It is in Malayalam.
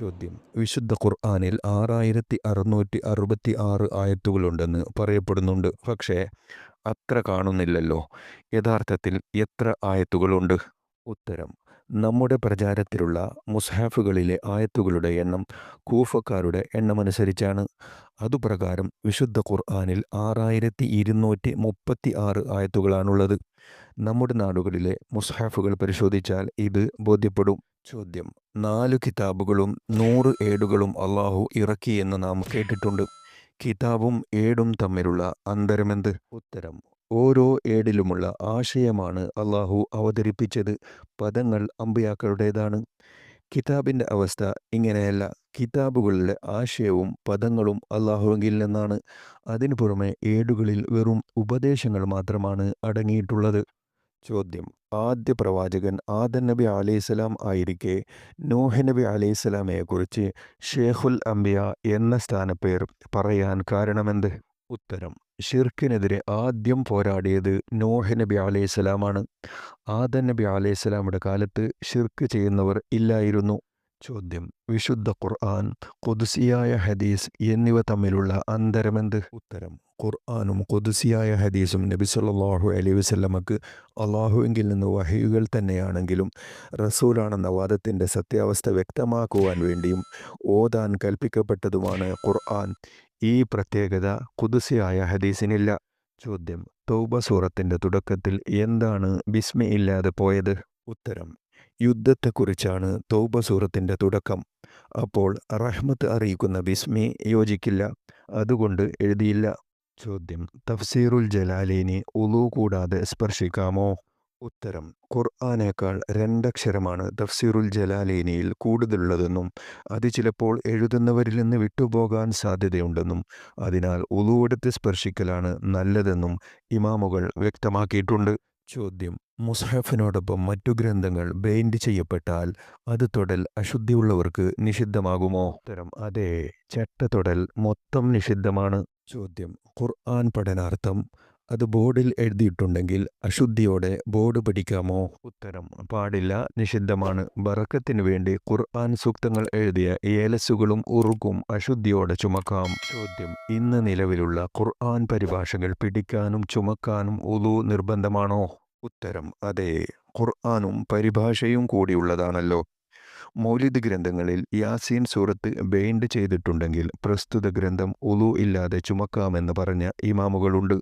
ചോദ്യം. വിശുദ്ധ ഖുർആാനിൽ ആറായിരത്തി അറുന്നൂറ്റി അറുപത്തി ആറ് ആയത്തുകളുണ്ടെന്ന് പറയപ്പെടുന്നുണ്ട്. പക്ഷേ അത്ര കാണുന്നില്ലല്ലോ. യഥാർത്ഥത്തിൽ എത്ര ആയത്തുകളുണ്ട്? ഉത്തരം. നമ്മുടെ പ്രചാരത്തിലുള്ള മുസ്ഹാഫുകളിലെ ആയത്തുകളുടെ എണ്ണം കൂഫക്കാരുടെ എണ്ണമനുസരിച്ചാണ്. അതുപ്രകാരം വിശുദ്ധ ഖുർആാനിൽ ആറായിരത്തി ഇരുന്നൂറ്റി മുപ്പത്തി ആറ് ആയത്തുകളാണുള്ളത്. നമ്മുടെ നാടുകളിലെ മുസ്ഹാഫുകൾ പരിശോധിച്ചാൽ ഇത് ബോധ്യപ്പെടും. ചോദ്യം. നാല് കിതാബുകളും നൂറ് ഏടുകളും അള്ളാഹു ഇറക്കിയെന്ന് നാം കേട്ടിട്ടുണ്ട്. കിതാബും ഏടും തമ്മിലുള്ള അന്തരമെന്ത്? ഉത്തരം. ഓരോ ഏടിലുമുള്ള ആശയമാണ് അള്ളാഹു അവതരിപ്പിച്ചത്. പദങ്ങൾ അമ്പയാക്കളുടേതാണ്. കിതാബിന്റെ അവസ്ഥ ഇങ്ങനെയല്ല. കിതാബുകളിലെ ആശയവും പദങ്ങളും അള്ളാഹുവിൽ നിന്നാണ്. അതിനു പുറമെ ഏടുകളിൽ വെറും ഉപദേശങ്ങൾ മാത്രമാണ് അടങ്ങിയിട്ടുള്ളത്. ചോദ്യം. ആദ്യ പ്രവാചകൻ ആദൻ നബി അലൈഹിസ്സലാം ആയിരിക്കെ നൂഹ് നബി അലൈഹിസ്സലാമയെക്കുറിച്ച് ഷേഖുൽ അംബിയ എന്ന സ്ഥാനപ്പേർ പറയാൻ കാരണമെന്ത്? ഉത്തരം. ഷിർക്കിനെതിരെ ആദ്യം പോരാടിയത് നോഹ് നബി അലൈഹിസ്സലാമാണ്. ആദൻ നബി അലൈഹിസ്സലാമുടെ കാലത്ത് ഷിർക്ക് ചെയ്യുന്നവർ ഇല്ലായിരുന്നു. ചോദ്യം. വിശുദ്ധ ഖുർആൻ കൊതുസിയായ ഹദീസ് എന്നിവ തമ്മിലുള്ള അന്തരമെന്ത്? ഉത്തരം. ഖുർആാനും കൊതുസിയായ ഹദീസും നബി സല്ലാഹു അലൈഹി വസല്ലമക്ക് അള്ളാഹുവിങ്കിൽ നിന്ന് വഹയുകൾ തന്നെയാണെങ്കിലും റസൂലാണെന്ന വാദത്തിന്റെ സത്യാവസ്ഥ വ്യക്തമാക്കുവാൻ വേണ്ടിയും ഓതാൻ കൽപ്പിക്കപ്പെട്ടതുമാണ് ഖുർആൻ. ഈ പ്രത്യേകത കുതുസിയായ ഹദീസിനില്ല. ചോദ്യം. തൗബ സൂറത്തിന്റെ തുടക്കത്തിൽ എന്താണ് ബിസ്മി ഇല്ലാതെ പോയത്? ഉത്തരം. യുദ്ധത്തെക്കുറിച്ചാണ് തൗബ സൂറത്തിന്റെ തുടക്കം. അപ്പോൾ റഹ്മത്ത് അറിയിക്കുന്ന ബിസ്മി യോജിക്കില്ല അതുകൊണ്ട് എഴുതിയില്ല. ചോദ്യം തഫ്സീറുൽ ജലാലിനെ ഉളു കൂടാതെ സ്പർശിക്കാമോ? ഉത്തരം ഖുർആാനേക്കാൾ രണ്ടക്ഷരമാണ് തഫ്സീറുൽ ജലാലീനിയിൽ കൂടുതലുള്ളതെന്നും അത് ചിലപ്പോൾ എഴുതുന്നവരിൽ നിന്ന് വിട്ടുപോകാൻ സാധ്യതയുണ്ടെന്നും അതിനാൽ ഉളുവെടുത്ത് സ്പർശിക്കലാണ് നല്ലതെന്നും ഇമാമുകൾ വ്യക്തമാക്കിയിട്ടുണ്ട്. ചോദ്യം. മുസഹഫിനോടൊപ്പം മറ്റു ഗ്രന്ഥങ്ങൾ ബെയിൻഡ് ചെയ്യപ്പെട്ടാൽ അത് തൊടൽ അശുദ്ധിയുള്ളവർക്ക് നിഷിദ്ധമാകുമോ? ഉത്തരം അതെ. ചട്ടത്തൊടൽ മൊത്തം നിഷിദ്ധമാണ്. ചോദ്യം ഖുർആൻ പഠനാർത്ഥം. അത് ബോർഡിൽ എഴുതിയിട്ടുണ്ടെങ്കിൽ അശുദ്ധിയോടെ ബോർഡ് പഠിക്കാമോ ഉത്തരം പാടില്ല. നിഷിദ്ധമാണ്. ബറക്കത്തിനു വേണ്ടി ഖുർആൻ സൂക്തങ്ങൾ എഴുതിയ ഏലസുകളും ഉറുക്കും അശുദ്ധിയോടെ ചുമക്കാം. ചോദ്യം ഇന്ന് നിലവിലുള്ള ഖുർആൻ പരിഭാഷകൾ പിടിക്കാനും ചുമക്കാനും ഉളു നിർബന്ധമാണോ? ഉത്തരം അതെ. ഖുർആാനും പരിഭാഷയും കൂടിയുള്ളതാണല്ലോ. മൗലിദ് ഗ്രന്ഥങ്ങളിൽ യാസീൻ സൂറത്ത് ബെയിൻഡ് ചെയ്തിട്ടുണ്ടെങ്കിൽ പ്രസ്തുത ഗ്രന്ഥം ഉളു ഇല്ലാതെ ചുമക്കാമെന്ന് പറഞ്ഞ ഇമാമുകളുണ്ട്.